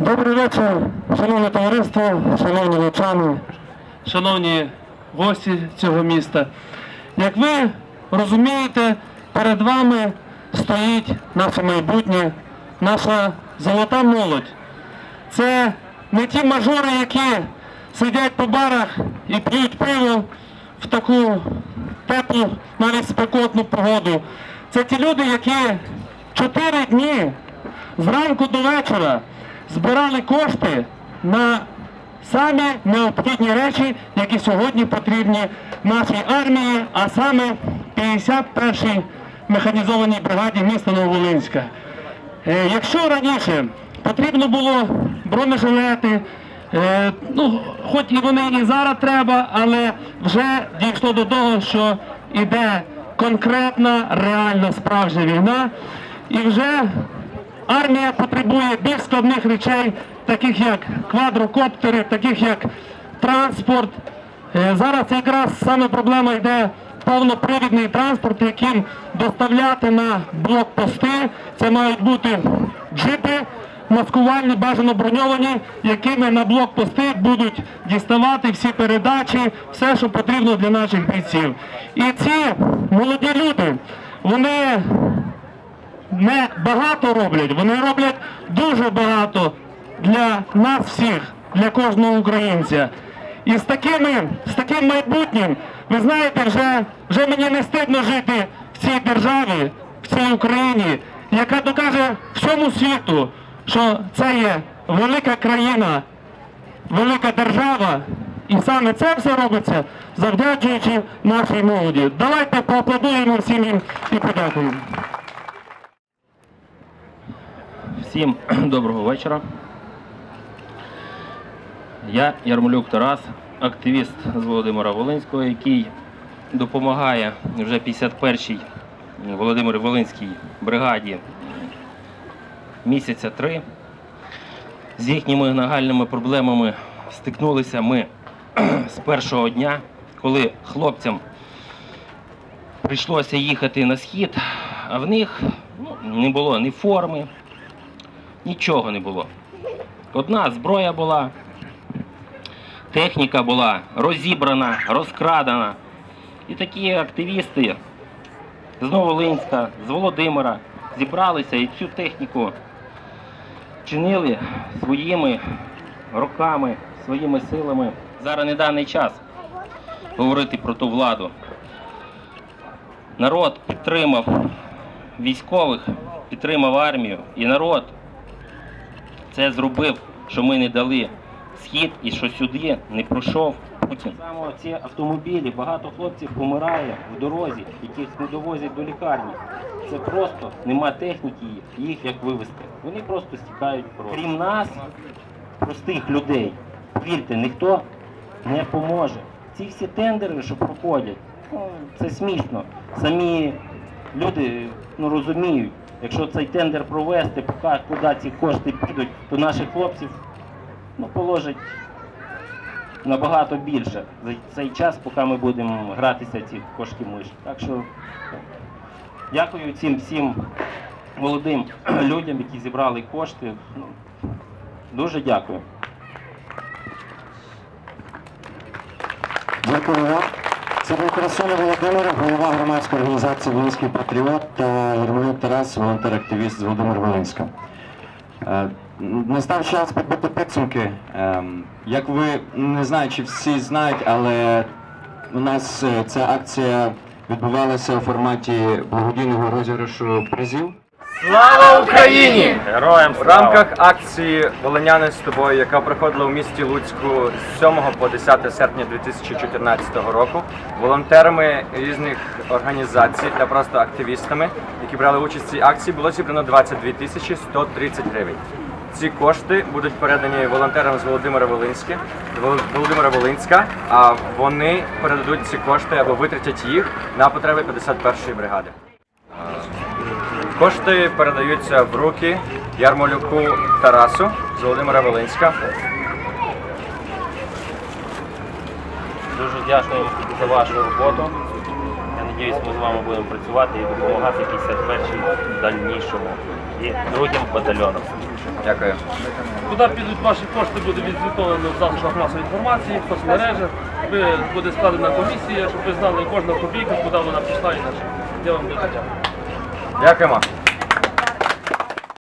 Добрий вечір, шановне товариство, шановні лучани, шановні гості цього міста. Як ви розумієте, перед вами стоїть наше майбутнє, наша золота молодь. Це не ті мажори, які сидять по барах і п'ють пиво в таку теплу, навіть спекотну погоду. Це ті люди, які чотири дні зранку до вечора збирали кошти на самі необхідні речі, які сьогодні потрібні нашій армії, а саме 51-й механізованій бригаді міста Нововолинська. Е, Якщо раніше потрібно було бронежилети, е, ну, хоч і вони і зараз треба, але вже дійшло до того, що іде конкретна, реальна справжня війна, і вже армія потребує більш складних речей, таких як квадрокоптери, таких як транспорт. Е, Зараз якраз саме проблема йде повнопривідний транспорт, яким доставляти на блокпости. Це мають бути джипи маскувальні, бажано броньовані, якими на блокпости будуть діставати всі передачі, все, що потрібно для наших бійців. І ці молоді люди, вони не багато роблять, вони роблять дуже багато для нас всіх, для кожного українця. І з такими, з таким майбутнім, ви знаєте, вже, вже мені не стидно жити в цій державі, в цій Україні, яка докаже всьому світу, що це є велика країна, велика держава, і саме це все робиться завдячуючи нашій молоді. Давайте поаплодуємо всім їм і подякуємо. Всім доброго вечора. Я Ярмолюк Тарас, активіст з Володимира Волинського, який допомагає вже 51-й Володимир Волинській бригаді місяця три. З їхніми нагальними проблемами стикнулися ми з першого дня, коли хлопцям прийшлося їхати на схід, а в них ну, не було ні форми, нічого не було. Одна зброя була, техніка була розібрана, розкрадена. І такі активісти з Новолинська, з Володимира зібралися і цю техніку чинили своїми роками, своїми силами. Зараз не даний час говорити про ту владу. Народ підтримав військових, підтримав армію, і народ це зробив, що ми не дали схід і що сюди не пройшов Путін. Саме ці автомобілі, багато хлопців помирає в дорозі, яких не довозять до лікарні. Це просто нема техніки їх, як вивезти. Вони просто стікають просто. Крім нас, простих людей, повірте, ніхто не поможе. Ці всі тендери, що проходять, ну, це смішно. Самі люди ну, розуміють, якщо цей тендер провести, поки куди ці кошти підуть, то наших хлопців ну, положать набагато більше за цей час, поки ми будемо гратися ці кошки миші. Так що дякую цим всім молодим людям, які зібрали кошти. Ну, Дуже дякую. Дякую. Це був Красуня Володимир, голова громадської організації Волинський патріот та Єрмолюк Тарас, волонтер-активіст з Володимир Волинська. Е, Настав час підбити підсумки. Ем, Як ви не знаю, чи всі знають, але у нас е, ця акція відбувалася у форматі благодійного розіграшу призів. Слава Україні! Героям В рамках акції Волиняни з тобою, яка проходила у місті Луцьку з 7 по 10 серпня 2014 року, волонтерами різних організацій та просто активістами, які брали участь в цій акції, було зібрано 22 тисячі 130 гривень. Ці кошти будуть передані волонтерам з Володимира Волинське, Вол- Володимира Волинська, а вони передадуть ці кошти або витратять їх на потреби 51-ї бригади. Кошти передаються в руки Ярмолюку Тарасу з Володимира Волинська. Дуже вдячний за вашу роботу. Я сподіваюся, ми з вами будемо працювати і допомагати 51-й дальнішому і другим батальйонам. Дякую. Куди підуть ваші кошти, буде відзвітовано в засобах масової інформації, в соцмережах. Буде складена комісія, щоб ви знали кожна копійка, куди вона пішла і на що. Я вам дуже дякую. Дякуємо.